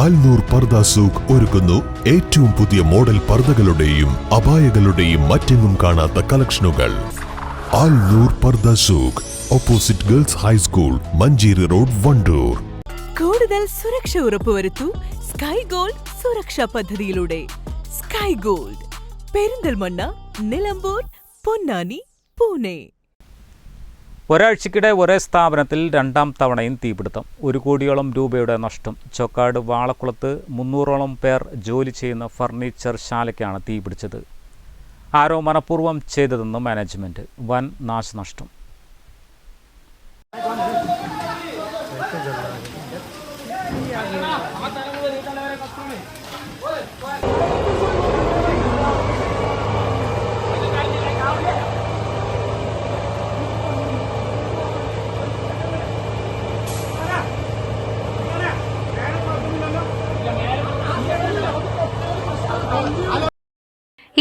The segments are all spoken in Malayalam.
ആൽനൂർ പർദ സൂഖ് ഒരുക്കുന്നു ഏറ്റവും പുതിയ മോഡൽ പർദകളുടെയും അപായകളുടെയും മറ്റെങ്ങും കാണാത്ത കളക്ഷനുകൾ. Alnoor Parda Souq opposite girls high school Manjeri road Wandoor. കൂടുതൽ സുരക്ഷ ഉറപ്പുവരുത്തു സ്കൈ ഗോൾഡ് സുരക്ഷാ പദ്ധതിയിലൂടെ. Sky gold Perinthalmanna Nilambur Ponnani Pune. ഒരാഴ്ചക്കിടെ ഒരേ സ്ഥാപനത്തിൽ രണ്ടാം തവണയും തീപിടുത്തം. ഒരു കോടിയോളം രൂപയുടെ നഷ്ടം. ചൊക്കാട് വാളക്കുളത്ത് മുന്നൂറോളം പേർ ജോലി ചെയ്യുന്ന ഫർണിച്ചർ ശാലയ്ക്കാണ് തീപിടിച്ചത്. ആരോ മനഃപൂർവം ചെയ്തതെന്ന് മാനേജ്മെന്റ് വൻ നാശനഷ്ടം.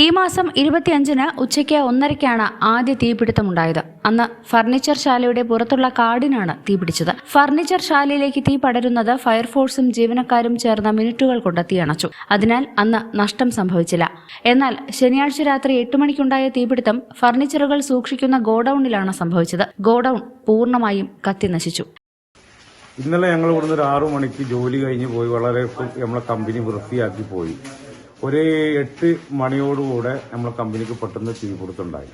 ഈ മാസം ഇരുപത്തിയഞ്ചിന് ഉച്ചയ്ക്ക് ഒന്നരയ്ക്കാണ് ആദ്യ തീപിടുത്തമുണ്ടായത്. അന്ന് ഫർണിച്ചർ ശാലയുടെ പുറത്തുള്ള കാടിനാണ് തീപിടിച്ചത്. ഫർണിച്ചർ ശാലയിലേക്ക് തീ പടരുന്നത് ഫയർഫോഴ്സും ജീവനക്കാരും ചേർന്ന മിനിറ്റുകൾ കൊണ്ട് തീയണച്ചു. അതിനാൽ അന്ന് നഷ്ടം സംഭവിച്ചില്ല. എന്നാൽ ശനിയാഴ്ച രാത്രി എട്ട് മണിക്കുണ്ടായ തീപിടുത്തം ഫർണിച്ചറുകൾ സൂക്ഷിക്കുന്ന ഗോഡൌണിലാണ് സംഭവിച്ചത്. ഗോഡൌൺ പൂർണമായും കത്തി നശിച്ചു ഇന്നലെ ഞങ്ങൾ ഇവിടുന്ന് ഒരു ആറു മണിക്ക് ജോലി കഴിഞ്ഞ് പോയി. വളരെ നമ്മളെ കമ്പനി വൃത്തിയാക്കി പോയി. ഒരു എട്ട് മണിയോടുകൂടെ നമ്മൾ കമ്പനിക്ക് പെട്ടെന്ന് തീപിടുത്തുണ്ടായി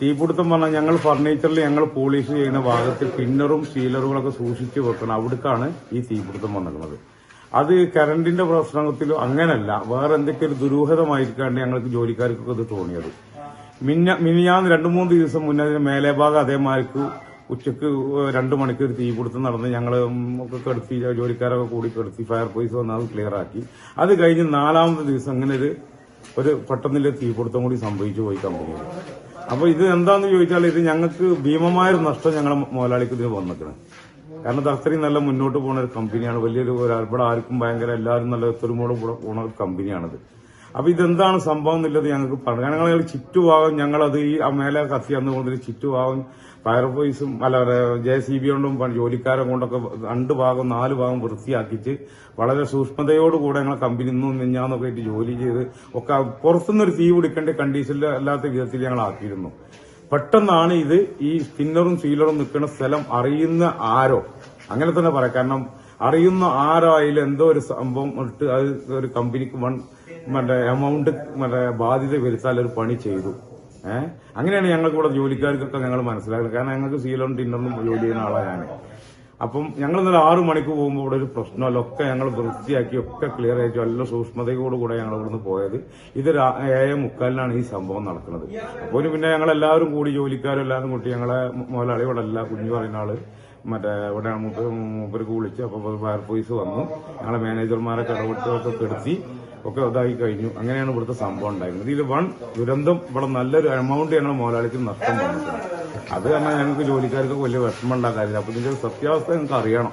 തീപിടുത്തം പറഞ്ഞാൽ ഞങ്ങൾ ഫർണിച്ചറിൽ ഞങ്ങൾ പോളിഷ് ചെയ്യുന്ന ഭാഗത്ത് പിന്നറും സീലറുകളൊക്കെ സൂക്ഷിച്ച് വെക്കണം. അവിടേക്കാണ് ഈ തീപിടുത്തം വന്നിരുന്നത് അത് കറണ്ടിന്റെ പ്രശ്നത്തിലും അങ്ങനല്ല. വേറെ എന്തൊക്കെ ഒരു ദുരൂഹതമായിരിക്കാണ്ട് ഞങ്ങൾക്ക് ജോലിക്കാർക്കൊക്കെ ഇത് തോന്നിയത്. മിന്ന മിനിയാന്ന് രണ്ടു മൂന്ന് ദിവസം മുന്നേ മേലെ ഭാഗം അതേമാർക്ക് ഉച്ചയ്ക്ക് രണ്ടു മണിക്കൂർ തീ കൊടുത്ത് നടന്ന് ഞങ്ങൾ ഒക്കെ കെടുത്തി ജോലിക്കാരൊക്കെ കൂടി കെടുത്തി ഫയർഫോഴ്സ് വന്ന് അത് ക്ലിയർ ആക്കി. അത് കഴിഞ്ഞ് നാലാമത്തെ ദിവസം അങ്ങനെ ഒരു ഒരു പെട്ടെന്നില്ല തീപിടുത്തം കൂടി സംഭവിച്ചു പോയി കമ്പനിയിൽ അപ്പൊ ഇത് എന്താന്ന് ചോദിച്ചാൽ ഇത് ഞങ്ങൾക്ക് ഭീമമായ ഒരു നഷ്ടം ഞങ്ങളുടെ മുതലാളിക്ക് ഇതിന് വന്നിക്കണം. കാരണം ഇത് അത്രയും നല്ല മുന്നോട്ട് പോകുന്ന ഒരു കമ്പനിയാണ് വലിയൊരു ഇവിടെ ആർക്കും ഭയങ്കര എല്ലാവരും നല്ല ഒത്തൊരുമോട് കൂടെ പോകുന്ന ഒരു കമ്പനിയാണിത് അപ്പൊ ഇതെന്താണ് സംഭവം എന്നുള്ളത് ഞങ്ങൾക്ക് പറഞ്ഞു. ഞങ്ങൾ ചുറ്റുഭാഗം ഞങ്ങളത് ഈ മേലെ കത്തി അന്ന് പോകുന്നതിന് ചുറ്റുഭാഗം ഫയർഫോഴ്സും അല്ല ജെ സി ബി കൊണ്ടും ജോലിക്കാരെ കൊണ്ടൊക്കെ രണ്ട് ഭാഗം നാല് ഭാഗം വൃത്തിയാക്കിയിട്ട് വളരെ സൂക്ഷ്മതയോടുകൂടെ ഞങ്ങളെ കമ്പനി നിന്നും നിന്നാന്നൊക്കെ ആയിട്ട് ജോലി ചെയ്ത് ഒക്കെ പുറത്തുനിന്നൊരു തീ പിടിക്കേണ്ട കണ്ടീഷനിൽ അല്ലാത്ത വിധത്തിൽ ഞങ്ങൾ ആക്കിയിരുന്നു. പെട്ടെന്നാണ് ഇത് ഈ സ്പിന്നറും സീലറും നിൽക്കുന്ന സ്ഥലം അറിയുന്ന ആരോ അങ്ങനെ തന്നെ പറയാം. കാരണം അറിയുന്ന ആരോ അതിൽ എന്തോ ഒരു സംഭവം ഇട്ട് അത് ഒരു കമ്പനിക്ക് വൺ മറ്റേ എമൗണ്ട് മറ്റേ ബാധ്യത വരുത്താൻ ഒരു പണി ചെയ്തു. ഏഹ് അങ്ങനെയാണ് ഞങ്ങൾക്ക് ഇവിടെ ജോലിക്കാർക്കൊക്കെ ഞങ്ങൾ മനസ്സിലാക്കുന്നത്. കാരണം ഞങ്ങൾക്ക് സീലും ടിന്നറിനും ജോലി ചെയ്യുന്ന ആളാണ് അപ്പം ഞങ്ങൾ ഇന്നലെ ആറു മണിക്ക് പോകുമ്പോൾ ഇവിടെ ഒരു പ്രശ്നമല്ല ഒക്കെ ഞങ്ങൾ വൃത്തിയാക്കി ഒക്കെ ക്ലിയർ ആയിട്ട് നല്ല സൂക്ഷ്മതയോടുകൂടെ ഞങ്ങൾ ഇവിടുന്ന് പോയത്. ഇത് ഏഴ് മുക്കാലിനാണ് ഈ സംഭവം നടക്കുന്നത്. അപ്പോൾ പിന്നെ ഞങ്ങൾ എല്ലാവരും കൂടി ജോലിക്കാരും എല്ലാവരും കൂട്ടി ഞങ്ങളെ മുതലാളി ഇവിടെ അല്ല കുഞ്ഞു പറയുന്ന ആൾ മറ്റേ ഇവിടെ മൂപ്പ- മൂപ്പർക്ക് വിളിച്ച് അപ്പോൾ ഫയർഫോഴ്സ് വന്നു. ഞങ്ങളെ മാനേജർമാരെ കടവിട്ടൊക്കെ കെടുത്തി. ഒക്കെ ഇതായി കഴിഞ്ഞു. അങ്ങനെയാണ് ഇവിടുത്തെ സംഭവം ഉണ്ടായിരുന്നത്. ഇതിൽ വൺ ദുരന്തം ഇവിടെ നല്ലൊരു എമൗണ്ട് ഞങ്ങൾ മുതലാളിക്ക് നഷ്ടം വന്നിട്ടുണ്ട്. അത് കാരണം ഞങ്ങൾക്ക് ജോലിക്കാർക്ക് വലിയ വിഷമം ഉണ്ടാക്കാറില്ല അപ്പൊ ഇതിന്റെ സത്യാവസ്ഥ ഞങ്ങൾക്ക് അറിയണം.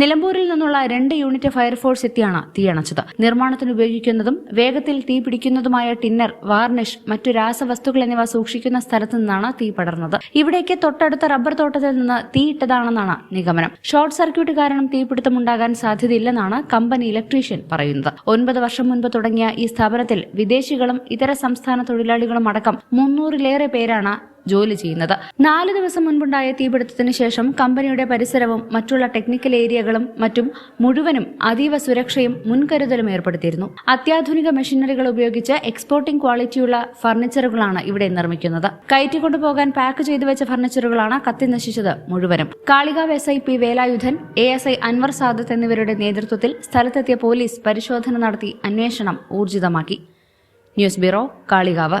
നിലമ്പൂരിൽ നിന്നുള്ള രണ്ട് യൂണിറ്റ് ഫയർഫോഴ്സ് എത്തിയാണ് തീയണച്ചത് നിർമ്മാണത്തിന് ഉപയോഗിക്കുന്നതും വേഗത്തിൽ തീ പിടിക്കുന്നതുമായ ടിന്നർ വാർണിഷ് മറ്റു രാസവസ്തുക്കൾ എന്നിവ സൂക്ഷിക്കുന്ന സ്ഥലത്തു നിന്നാണ് തീ പടർന്നത്. ഇവിടേക്ക് തൊട്ടടുത്ത റബ്ബർ തോട്ടത്തിൽ നിന്ന് തീയിട്ടതാണെന്നാണ് നിഗമനം. ഷോർട്ട് സർക്യൂട്ട് കാരണം തീപിടുത്തമുണ്ടാകാൻ സാധ്യതയില്ലെന്നാണ് കമ്പനി ഇലക്ട്രീഷ്യൻ പറയുന്നത്. ഒൻപത് വർഷം മുൻപ് തുടങ്ങിയ ഈ സ്ഥാപനത്തിൽ വിദേശികളും ഇതര സംസ്ഥാന തൊഴിലാളികളും അടക്കം മുന്നൂറിലേറെ പേരാണ് ജോലി ചെയ്യുന്നത്. നാല് ദിവസം മുൻപുണ്ടായ തീപിടുത്തത്തിന് ശേഷം കമ്പനിയുടെ പരിസരവും മറ്റുള്ള ടെക്നിക്കൽ ഏരിയകളും മറ്റും മുഴുവനും അതീവ സുരക്ഷയും മുൻകരുതലും ഏർപ്പെടുത്തിയിരുന്നു. അത്യാധുനിക മെഷീനറികൾ ഉപയോഗിച്ച് എക്സ്പോർട്ടിംഗ് ക്വാളിറ്റിയുള്ള ഫർണിച്ചറുകളാണ് ഇവിടെ നിർമ്മിക്കുന്നത്. കയറ്റിക്കൊണ്ടുപോകാൻ പാക്ക് ചെയ്തു വെച്ച ഫർണിച്ചറുകളാണ് കത്തി നശിച്ചത് മുഴുവനും. Kalikavu S I P Velayudhan A S I Anwar Sadath എന്നിവരുടെ നേതൃത്വത്തിൽ സ്ഥലത്തെത്തിയ പോലീസ് പരിശോധന നടത്തി അന്വേഷണം ഊർജിതമാക്കി. News bureau Kalikavu.